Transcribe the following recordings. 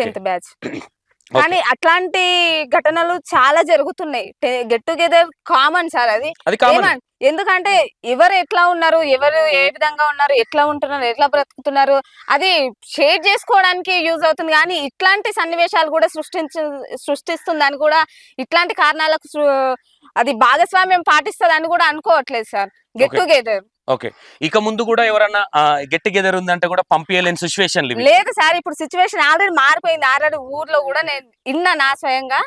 Tenth batch. కానీ అట్లాంటి ఘటనలు చాలా జరుగుతున్నాయి. గెట్ టుగెదర్ కామన్ సార్ అది. ఎందుకంటే ఎవరు ఎట్లా ఉన్నారు ఎవరు ఏ విధంగా ఉన్నారు ఎట్లా ఉంటున్నారు ఎట్లా బ్రతుకుతున్నారు అది షేర్ చేసుకోవడానికి యూజ్ అవుతుంది. కానీ ఇట్లాంటి సన్నివేశాలు కూడా సృష్టించ సృష్టిస్తుందని కూడా ఇట్లాంటి కారణాలకు అది భాగస్వామ్యం పాటిస్తుందని కూడా అనుకోవట్లేదు సార్. గెట్. టుగెదర్. ఓకే. ఇక ముందు కూడా ఎవరన్నా గెట్ టుగెదర్ ఉందంటే కూడా పంపించలేని సిచ్యువేషన్ లేదు సార్ ఇప్పుడు సిచ్యువేషన్ ఆల్రెడీ మారిపోయింది. ఆల్రెడీ ఊర్లో కూడా నేను విన్నా నా స్వయంగా.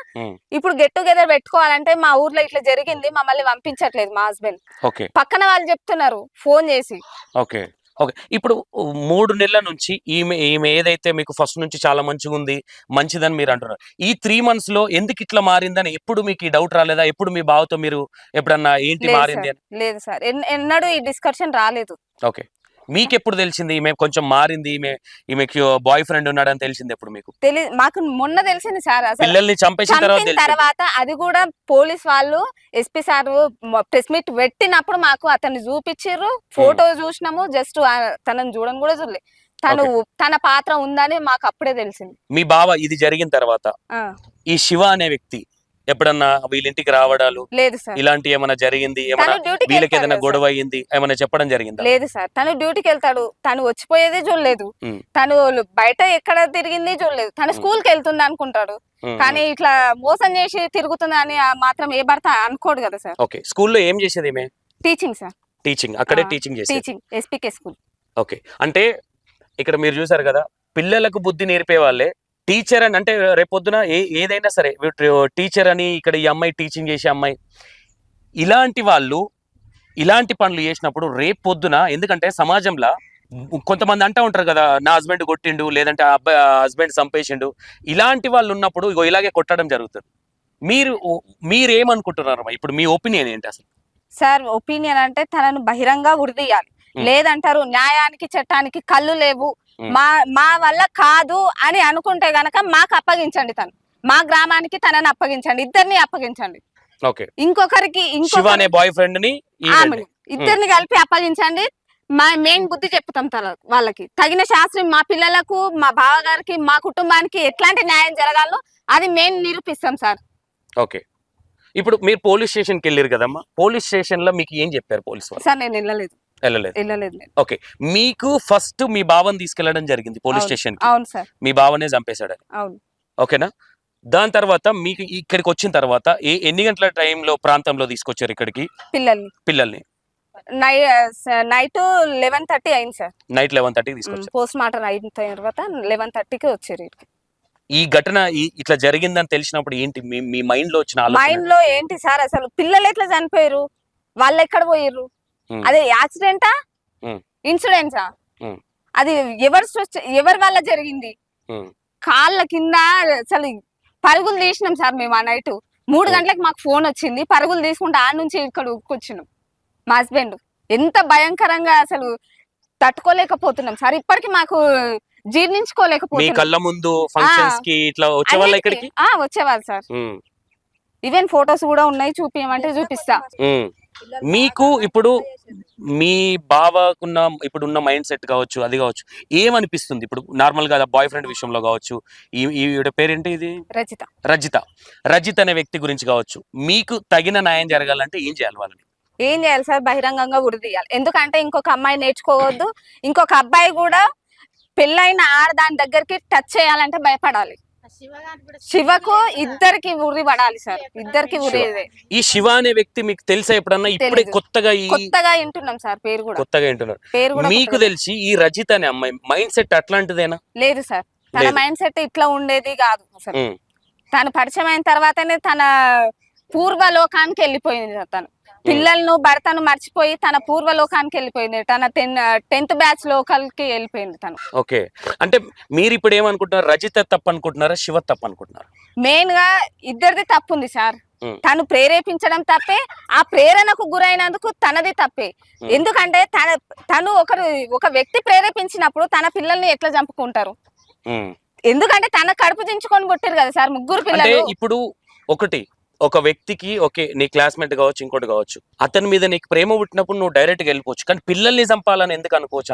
ఇప్పుడు గెట్ టుగెదర్ పెట్టుకోవాలంటే మా ఊర్లో ఇట్లా జరిగింది మమ్మల్ని పంపించట్లేదు మా హస్బెండ్. ఓకే. పక్కన వాళ్ళు చెప్తున్నారు ఫోన్ చేసి. ఓకే. ఓకే. ఇప్పుడు మూడు నెలల నుంచి ఈమె ఈమె ఏదైతే మీకు ఫస్ట్ నుంచి చాలా మంచిగా ఉంది మంచిదని మీరు అంటున్నారు ఈ త్రీ మంత్స్లో ఎందుకు ఇట్లా మారిందని ఎప్పుడు మీకు ఈ డౌట్ రాలేదా? ఎప్పుడు మీ బావతో మీరు ఎప్పుడన్నా ఏంటి మారింది సార్ లేదు సార్. ఎన్- ఎన్నడూ ఈ డిస్కషన్ రాలేదు. అని ఓకే. మీకు ఎప్పుడు తెలిసింది? ఈమె కొంచెం మారింది ఈమె ఈమెకి బాయ్ ఫ్రెండ్ ఉన్నాడని తెలిసింది ఎప్పుడు మీకు? మాకు మొన్న తెలిసింది సార్. అసలు పిల్లల్ని చంపేసిన తర్వాత చంపిన తెలిసింది. తర్వాత అది కూడా పోలీస్ వాళ్ళు ఎస్పీ సార్ ప్రెస్ మీట్ పెట్టినప్పుడు మాకు అతన్ని చూపించారు ఫోటో చూసినాము. జస్ట్ తనని చూడని కూడా చూడలే. తను తన పాత్ర ఉందని మాకు అప్పుడే తెలిసింది. మీ బావ ఇది జరిగిన తర్వాత ఆ, ఈ శివ అనే వ్యక్తి ఎప్పుడన్నా వీళ్ళ ఇంటికి రావడాలు? లేదు సార్. ఇలాంటి ఏమైనా జరిగింది? ఏమైనా వీళ్ళకి ఏదైనా గొడవ అయ్యింది ఏమైనా చెప్పడం జరిగిందా? లేదు సార్. తను డ్యూటీకి వెళ్తాడు తను వచ్చిపోయేది చూడలేదు. తను బయట ఎక్కడ తిరిగింది చూడలేదు. తను. స్కూల్కి వెళ్తుంది అనుకుంటాడు కానీ ఇట్లా మోసం చేసి తిరుగుతుంది అని మాత్రం ఏ భర్త అనుకోడు కదా సార్. ఓకే. స్కూల్లో ఏం చేసేది టీచింగ్ సార్. టీచింగ్. అక్కడే టీచింగ్ చేసేది? టీచింగ్. SPK school. ఓకే. అంటే ఇక్కడ మీరు చూసారు కదా పిల్లలకు బుద్ధి నేర్పే వాళ్ళే. టీచర్ అని అంటే రేపొద్దున ఏ ఏదైనా సరే టీచర్ అని ఇక్కడ ఈ అమ్మాయి టీచింగ్ చేసే అమ్మాయి ఇలాంటి వాళ్ళు ఇలాంటి పనులు చేసినప్పుడు రేపు పొద్దున ఎందుకంటే సమాజంలో కొంతమంది అంటా ఉంటారు కదా నా హస్బెండ్ కొట్టిండు లేదంటే ఆ అబ్బాయి హస్బెండ్ చంపేసిండు ఇలాంటి వాళ్ళు ఉన్నప్పుడు ఇగో ఇలాగే కొట్టడం జరుగుతుంది మీరు మీరేమనుకుంటున్నారు? ఇప్పుడు మీ ఒపీనియన్ ఏంటి అసలు సార్ ఒపీనియన్ అంటే తనను బహిరంగ ఉమ్. లేదంటారు న్యాయానికి చట్టానికి కళ్ళు లేవు. మా మా వల్ల కాదు అని అనుకుంటే గనక మాకు అప్పగించండి తను. మా గ్రామానికి తనని అప్పగించండి. ఇద్దరిని అప్పగించండి. ఇంకొకరికి బాయ్ ఫ్రెండ్ని ఇద్దరిని కలిపి అప్పగించండి. మా మెయిన్ బుద్ధి చెప్తాం తల వాళ్ళకి. తగిన శాస్త్రం మా పిల్లలకు మా బావగారికి మా కుటుంబానికి ఎట్లాంటి న్యాయం జరగాలో అది మెయిన్ నిరూపిస్తాం సార్. ఓకే. ఇప్పుడు మీరు పోలీస్ స్టేషన్కి వెళ్ళారు కదమ్మా? పోలీస్ స్టేషన్లో మీకు ఏం చెప్పారు పోలీస్ సార్ నేను వెళ్ళలేదు. వెళ్ళలేదు. ఓకే. మీకు ఫస్ట్ మీ బావని తీసుకెళ్ళడం జరిగింది పోలీస్. స్టేషన్ అవును సార్. మీ బావనే చంపేశాడని. అవును. ఓకేనా? దాని తర్వాత మీకు ఇక్కడికి వచ్చిన తర్వాత ఏ ఎన్ని గంటల టైంలో ప్రాంతంలో తీసుకొచ్చారు ఇక్కడికి? పిల్లల్ని. పిల్లల్ని. నైట్ లెవెన్ థర్టీ అయింది సార్. నైట్ లెవెన్ థర్టీకి తీసుకొచ్చారు. పోస్ట్ మార్టం అయిన తర్వాత లెవెన్ థర్టీకి వచ్చారు. ఈ ఘటన ఇట్లా జరిగిందని తెలిసినప్పుడు ఏంటి? మీ మైండ్లో వచ్చిన మైండ్లో ఏంటి సార్? అసలు పిల్లలు ఎట్లా చనిపోయారు? వాళ్ళు ఎక్కడ పోయారు. అదే యాక్సిడెంటా. ఇన్సూరెన్సా. అది ఎవరు సృష్టి ఎవరి వల్ల జరిగింది. కాళ్ళ కింద అసలు పరుగులు తీసినాం సార్ మేము ఆ నైట్. మూడు. గంటలకు మాకు ఫోన్ వచ్చింది. పరుగులు తీసుకుంటే ఆ నుంచి ఇక్కడ ఉక్కొచ్చినాం మా హస్బెండ్. ఎంత భయంకరంగా అసలు తట్టుకోలేకపోతున్నాం సార్. ఇప్పటికి మాకు మీ జీర్ణించుకోలేకపోతున్నాం కళ్ళ ముందు ఫంక్షన్స్కి ఇట్లా వచ్చే వాళ్ళ అన్నిటికీ- ఇక్కడికి? ఆ, వచ్చేవారు సార్. ఈవెన్ ఫొటోస్ కూడా ఉన్నాయి చూపించమంటే చూపిస్తా. మీకు ఇప్పుడు మీ బావకున్న ఇప్పుడున్న మైండ్ సెట్ కావచ్చు అది కావచ్చు ఏమనిపిస్తుంది? ఇప్పుడు నార్మల్గా బాయ్ ఫ్రెండ్ విషయంలో కావచ్చు ఈ ఈవిడ పేరేంటి ఇది? రచిత రజిత. రజిత్ అనే వ్యక్తి గురించి కావచ్చు మీకు తగిన న్యాయం జరగాలంటే ఏం చేయాలి వాళ్ళని? ఏం చేయాలి సార్? బహిరంగంగా ఉరిదీయాలి ఎందుకంటే ఇంకొక అమ్మాయి నేర్చుకోవద్దు ఇంకొక అబ్బాయి కూడా పెళ్ళైన ఆడదాని దగ్గరికి టచ్ చేయాలంటే భయపడాలి. శివకు ఇద్దరికి ఉరి పడాలి సార్ ఇద్దరికి ఉరి. ఈ శివ అనే వ్యక్తి మీకు తెలుసా ఎప్పుడన్నా ఇప్పుడే. కొత్తగా కొత్తగా వింటున్నాం సార్ పేరు కూడా కొత్తగా ఏంటున్నారు పేరు కూడా మీకు. తెలిసి ఈ రజిత అనే అమ్మాయి మైండ్ సెట్ అట్లాంటిదేనా లేదు సార్ తన. మైండ్ సెట్ ఇట్లా ఉండేది కాదు ఉమ్. తను పరిచయం అయిన తర్వాతనే తన పూర్వ లోకానికి వెళ్ళిపోయింది తను పిల్లలను భర్తను మర్చిపోయి తన పూర్వ లోకానికి వెళ్ళిపోయింది. తన టెన్ టెన్త్ బ్యాచ్ లోకల్కి వెళ్ళిపోయింది తను. ఓకే. అంటే మీరు ఇప్పుడు ఏమనుకుంటున్నారు? రజిత తప్పు అనుకుంటున్నారా శివ తప్పు అనుకుంటున్నారా మెయిన్గా ఇద్దరిది తప్పు ఉంది సార్. ఉమ్. తను ప్రేరేపించడం తప్పే ఆ ప్రేరణకు గురైనందుకు తనది తప్పే. ఉమ్. ఎందుకంటే తన తను ఒకరు ఒక వ్యక్తి ప్రేరేపించినప్పుడు తన పిల్లల్ని ఎట్లా చంపుకుంటారు? ఉమ్. ఎందుకంటే తన కడుపు దించుకొని కొట్టారు కదా సార్ ముగ్గురు పిల్లలు. ఇప్పుడు ఒకటి ఒక వ్యక్తికి ఓకే నీ క్లాస్మేట్ కావచ్చు ఇంకోటి కావచ్చు అతని మీద నీకు ప్రేమ పుట్టినప్పుడు నువ్వు డైరెక్ట్గా వెళ్ళిపోవచ్చు. కానీ పిల్లల్ని చంపాలని ఎందుకు అనుకోవచ్చు